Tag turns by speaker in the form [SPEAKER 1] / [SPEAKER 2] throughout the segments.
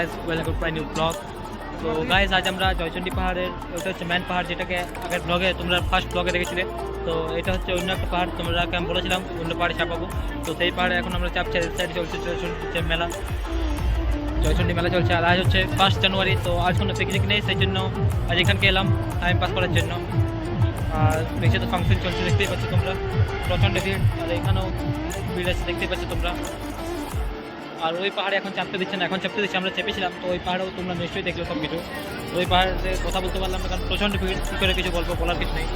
[SPEAKER 1] Guys welcome to new blog তো guys আজ আমরা জয়চন্ডী পাহাড়ের ওটা হচ্ছে ম্যান পাহাড় যেটাকে আগের ব্লগে তোমরা ফার্স্ট ব্লগে দেখেছিলে। তো, এটা হচ্ছে অন্য একটা পাহাড়, তোমরা আমি বলেছিলাম, অন্য পাহাড়ে চাপাবো তো, সেই পাহাড়ে এখন আমরা চাপছি সাইডে চলছে জয়চন্ডী মেলা। জয়চন্ডী মেলা চলছে, আর আজ হচ্ছে ফার্স্ট জানুয়ারি, তো আজ কোনো পিকনিক নেই, সেই জন্য আজ এখানকে এলাম টাইম পাস করার জন্য। আর নিচে তো ফাংশন চলছে, দেখতেই পাচ্ছ তোমরা। প্রচণ্ড ভিড়, আর এখানেও ভিড় আছে, দেখতেই পাচ্ছ তোমরা। আর ওই পাহাড়ে এখন চাপতে দিচ্ছে না, এখন চাপতে দিচ্ছে, আমরা চেপেছিলাম, তো ওই পাহাড়েও তোমরা নিশ্চয়ই দেখলে সব কিছু। ওই পাহাড়ে কথা বলতে পারলাম না, কারণ প্রচণ্ড ভিড়, কী করে কিছু গল্প বলার কিছু নেই।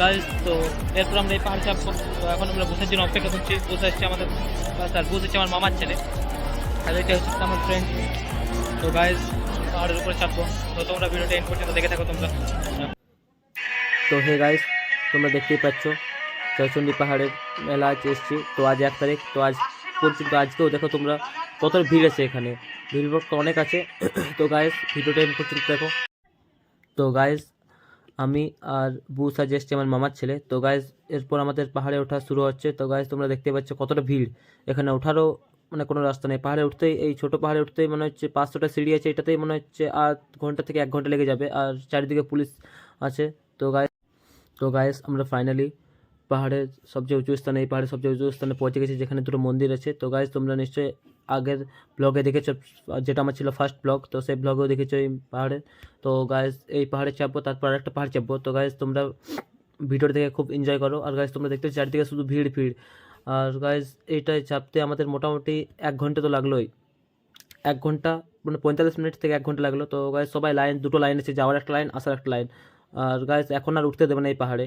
[SPEAKER 1] গাইজ তো এরপর আমরা এই পাহাড়ে চাপবো। তো এখন আমরা বুসের জন্য অপেক্ষা করছি, বসে এসছে আমাদের স্যার বুস আমার মামার ছেলে। আর এটা হচ্ছে আমার ফ্রেন্ড তো গাইজ পাহাড়ের উপরে চাপবো। তো তোমরা ভিডিওটা এন্ড পর্যন্ত দেখে থাকো তোমরা।
[SPEAKER 2] তো হে গাইস তোমরা দেখতেই পাচ্ছ জয়চন্ডী পাহাড়ের মেলা আজ এসছি। তো আজ এক তারিখ, তো আজ পর্যন্ত আজকেও দেখো তোমরা কত ভিড় আছে এখানে। ভিড় তো অনেক আছে। তো গাইস ভিডিওটা এন্ড পর্যন্ত দেখো। তো গায়েস আমি আর বুস আজ এসছি আমার মামার ছেলে। তো গাইস এরপর আমাদের পাহাড়ে ওঠা শুরু হচ্ছে। তো গাইস তোমরা দেখতে পাচ্ছ কতটা ভিড়। এখানে ওঠারও মানে কোনো রাস্তা নেই। পাহাড়ে উঠতেই, এই ছোটো পাহাড়ে উঠতেই মনে হচ্ছে পাঁচশোটা সিঁড়ি আছে। এটাতেই মনে হচ্ছে আধ ঘণ্টা থেকে এক ঘণ্টা লেগে যাবে। আর চারিদিকে পুলিশ আছে। তো গাইস তো গায়েস আমরা ফাইনালি পাহাড়ের সবচেয়ে উঁচু স্থানে, এই পাহাড়ের সবচেয়ে উঁচু স্থানে পৌঁছে গেছি, যেখানে দুটো মন্দির আছে। তো গাইস তোমরা নিশ্চয়ই আগের ব্লগে দেখেছ, যেটা আমার ছিল ফার্স্ট ব্লগ তো সেই ব্লগেও দেখেছ এই পাহাড়ে। তো গাইস এই পাহাড়ে চাপবো, তারপর একটা পাহাড় চাপবো। তো গাইস তোমরা ভিডিওটা দেখে খুব এনজয় করো। আর গাইস তোমরা দেখতে চারদিকে শুধু ভিড় ভিড়। আর গাইস এইটাই চাপতে আমাদের মোটামুটি এক ঘণ্টা তো লাগলোই। এক ঘণ্টা মানে পঁয়তাল্লিশ মিনিট থেকে এক ঘণ্টা লাগল। তো গাইস সবাই লাইন, দুটো লাইন আছে, যাওয়ার একটা লাইন, আসার একটা লাইন। আর গাইস এখন আর উঠতে দেবে না এই পাহাড়ে।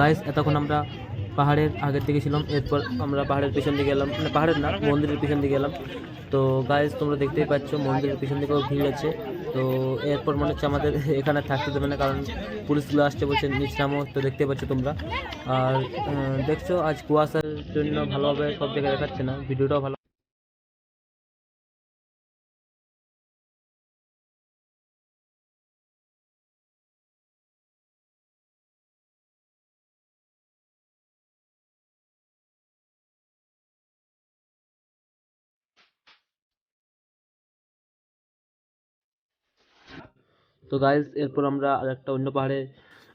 [SPEAKER 2] গাইস এতক্ষণ আমরা পাহাড়ের আগের দিকে ছিলাম, এরপর আমরা পাহাড়ের পিছন দিকে এলাম মানে পাহাড়ের না, মন্দিরের পিছন দিকে এলাম তো গাইস তোমরা দেখতেই পাচ্ছ, মন্দিরের পিছন দিকেও ভিড় আছে তো এরপর মনে হচ্ছে আমাদের এখানে থাকতে দেবে না, কারণ পুলিশগুলো আসছে বলছে, নিচ নামো। তো দেখতে পাচ্ছ তোমরা। আর দেখছ, আজ কুয়াশার জন্য ভালোভাবে সব জায়গায় দেখাচ্ছে না, ভিডিওটাও ভালো তো গাইজ এরপর আমরা আর একটা অন্য পাহাড়ে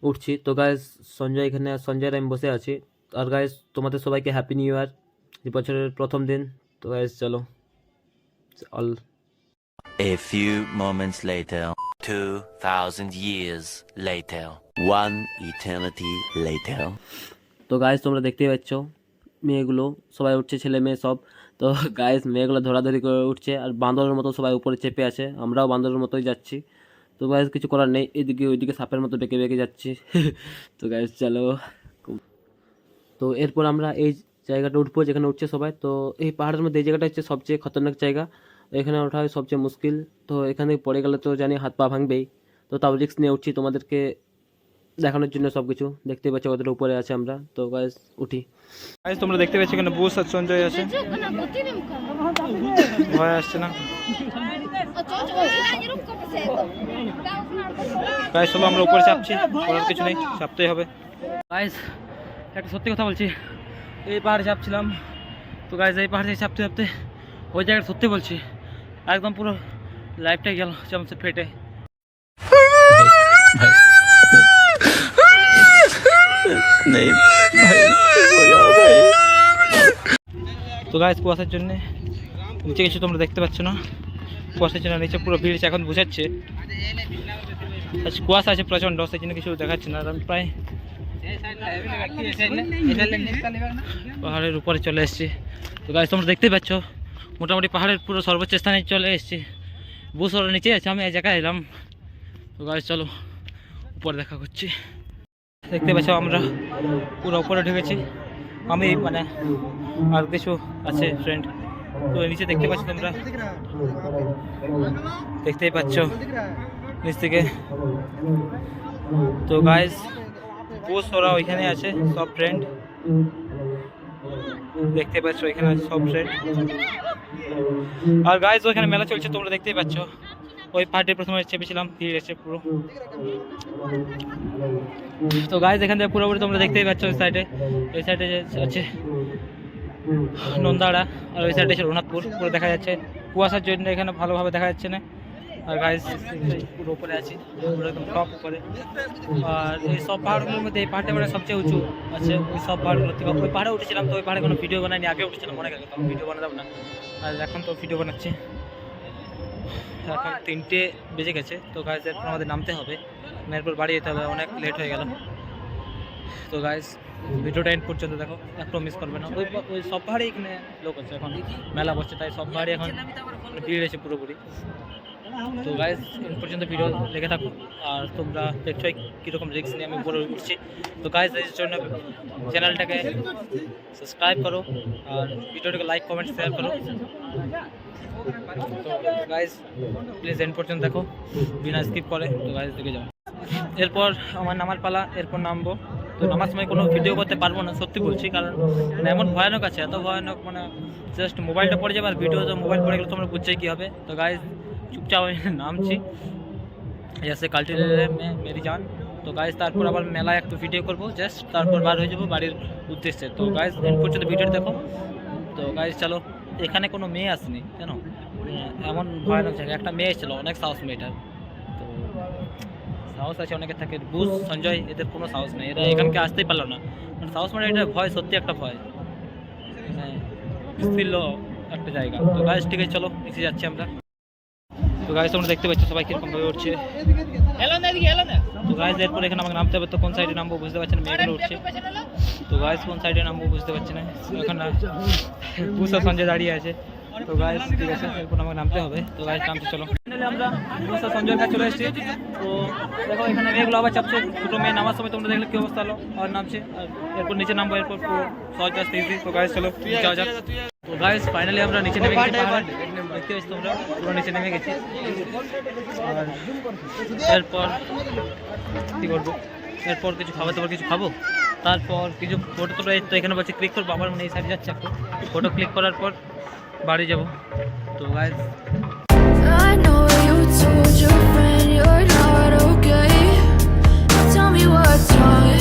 [SPEAKER 2] উঠছি। তো গাইজ সঞ্জয় এখানে সঞ্জয়ের আমি বসে আছি। আর গাইজ তোমাদের সবাইকে হ্যাপি নিউ ইয়ার এই বছরের প্রথম দিন। তো গাইজ চলো। All
[SPEAKER 3] A few moments later, 2,000 years later, one eternity later.
[SPEAKER 2] তো গাইজ তোমরা দেখতেই পাচ্ছ মেয়েগুলো সবাই উঠছে ছেলে মেয়ে সব। তো গাইজ মেয়েগুলো ধরাধরি করে উঠছে আর বান্দরের মতো সবাই উপরে চেপে আছে। আমরাও বান্দরের মতোই যাচ্ছি। তো গাইজ কিছু করার নেই। এদিকে, ওইদিকে সাপের মতো বেঁকে বেঁকে যাচ্ছি। তো গাইজ চলো। তো এরপর আমরা এই জায়গাটা উঠবো, যেখানে উঠছে সবাই। তো এই পাহাড়ের মধ্যে এই জায়গাটা হচ্ছে সবচেয়ে খতরনাক জায়গা। এখানে ওঠা সবচেয়ে মুশকিল। তো এখানে পড়ে গেলে তো জানি হাত পা ভাঙবেই। তো তাও রিক্স নিয়ে উঠছি তোমাদেরকে দেখানোর জন্য সব কিছু দেখতে পাচ্ছি ওদের উপরে আছে আমরা তো গাইস উঠি
[SPEAKER 1] গাইজ তোমরা দেখতে পাচ্ছ এখানে বুস আর সঞ্জয় আছে ভয় আসছে না গাইজ চলো আমরা উপরে চাপছি করার কিছু নেই চাপতেই হবে গাইজ একটা সত্যি কথা বলছি এই পাহাড়ে চাপছিলাম তো গাইস এই পাহাড়ে চাপতে চাপতে ওই জায়গাটা সত্যি বলছি একদম পুরো লাইফটাই গেল সে ফেটে তো গাইজ কুয়াশার জন্য নিচে কিছু তোমরা দেখতে পাচ্ছ না। কুয়াশার জন্য নিচে পুরো ভিড় এখন বুঝাচ্ছে। কুয়াশা আছে প্রচণ্ড সেই জন্য কিছু দেখাচ্ছে না। আমি প্রায় পাহাড়ের উপরে চলে এসেছি। তো গাছ তোমরা দেখতেই পাচ্ছ, মোটামুটি পাহাড়ের পুরো সর্বোচ্চ স্থানে চলে এসেছি। বুস ওরা নিচে আছে, আমি এই জায়গায় এলাম। তো গাছ চলো, উপরে দেখা করছি। দেখতে পাচ্ছ আমরা পুরো উপরে ঢুকেছি। আমি মানে আর কিছু আছে ফ্রেন্ড তো নিচে দেখতে পাচ্ছ তোমরা? দেখতেই পাচ্ছ নিচ থেকে। তো গাইস বুস ওরা ওইখানে আছে, সব ফ্রেন্ড দেখতে পাচ্ছ, ওইখানে আছে সব ফ্রেন্ড আর গাইজ ওইখানে মেলা চলছে, তোমরা দেখতেই পাচ্ছ। ওই পার্টির প্রথমে চেপেছিলাম ভিড় এসে পুরো। তো গাইজ এখান থেকে পুরোপুরি তোমরা দেখতেই পাচ্ছ ওই সাইডে ওই সাইডে আছে নন্দাড়া আর ওই সাইডে রঘুনাথপুর, পুরো দেখা যাচ্ছে। কুয়াশার জন্য এখানে ভালোভাবে দেখা যাচ্ছে না। আর গাইজ পুরো উপরে আছি, পুরো একদম টপ উপরে। আর এই সব পাহাড়গুলোর মধ্যে এই পাহাড়টা মানে সবচেয়ে উঁচু আছে। ওই সব পাহাড়গুলো থেকে ওই পাহাড়ে উঠেছিলাম তো ওই পাহাড়ে কোনো ভিডিও বানাইনি, আগে উঠেছিলাম অনেক আগে ভিডিও বানাতাম না। আর এখন তো ভিডিও বানাচ্ছি। তিনটে বেজে গেছে। তো গাইজ এরপর আমাদের নামতে হবে। এরপর বাড়ি যেতে হবে, অনেক লেট হয়ে গেল। তো গাইজ ভিডিওটা এন্ড পর্যন্ত দেখো। একটু মিস করবে না। ওই ওই সব পাহাড়ে এখানে লোক আছে এখন। মেলা বসছে, তাই সব পাহাড়ে এখন ভিড় এসে পুরোপুরি। তো গাইজ এন পর্যন্ত ভিডিও দেখে থাকো। আর তোমরা দেখছোই কীরকম রিক্স নিয়ে আমি উপরে উঠছি। তো গাইজ এর জন্য চ্যানেলটাকে সাবস্ক্রাইব করো। আর ভিডিওটাকে লাইক কমেন্ট শেয়ার করো। গাইজ প্লিজ এন পর্যন্ত দেখো। বিনা স্কিপ করে, তো গাইজ দেখে যাও। এরপর আমার নামার পালা, এরপর নামবো। তো নামার সময় কোনো ভিডিও করতে পারব না, সত্যি বলছি, কারণ মানে এমন ভয়ানক আছে, এত ভয়ানক মানে জাস্ট মোবাইলটা পড়ে যাবে আর ভিডিও তো মোবাইল পড়ে গেলে তোমরা বুঝছেই কী হবে। তো গাইজ চুপচাপ আমি নামছি। কাল্টিভেটরে মে মেরি জান তো গাইজ তারপর আবার মেলায় একটু ভিডিও করব জাস্ট তারপর বার হয়ে যাব বাড়ির উদ্দেশ্যে। তো গাইজ পর্যন্ত ভিডিওটা দেখো। তো গাইজ চলো। এখানে কোনো মেয়ে আসেনি, কেন? এমন ভয়ানক জায়গা একটা মেয়ে ছিল অনেক সাহস মেয়েটার। তো সাহস আছে অনেকে থাকে। বুঝ, সঞ্জয়, এদের কোনো সাহস নেই। এরা এখানকে আসতেই পারল না। মানে সাহস মানে এটা ভয়, সত্যি একটা ভয়। মানে বিস্তীর্ণ একটা জায়গা। তো গাছ ঠিক আছে, চলো এসে যাচ্ছি আমরা। তো গাইজ তোমরা দেখতে পাচ্ছ সবাই কীরকম ভাবে উঠছে তো গাইজ এরপর এখানে আমাকে নামতে হবে, তো কোন সাইডে নামবো বুঝতে পারছি না, মেয়েগুলো উঠছে তো গাইজ কোন সাইডে নামবো বুঝতে পারছি না, এখন পুষা সঞ্জয় দাঁড়িয়ে আছে। তো গাইজ ঠিক আছে, এরপর আমাকে নামতে হবে। তো গাইজ নামতে চলো। আমরা কাছে চলে এসেছি। তো দেখো এখানে মেয়েগুলো আবার চাপছে দুটো মেয়ে নামার সময় তোমরা দেখলে কি অবস্থা হলো আর নামছে। আর এরপর নিচে নামবো এরপর পুরো সহজ তো চলো যাওয়া যাক। তো ফাইনালি আমরা নিচে নেমে গেছি। দেখতে পাচ্ছি তোমরা পুরো নিচে নেমে গেছি। আর এরপর কী করব? এরপর কিছু খাবার দাবার কিছু খাব? তারপর কিছু ফটো তোটা তো এখানে বলছে ক্লিক করব আবার মানে এই সাইডে যাচ্ছে একটু ফটো ক্লিক করার পর বাড়ি যাব। তো guys
[SPEAKER 4] I know told your friend you're not okay. Tell me what's wrong.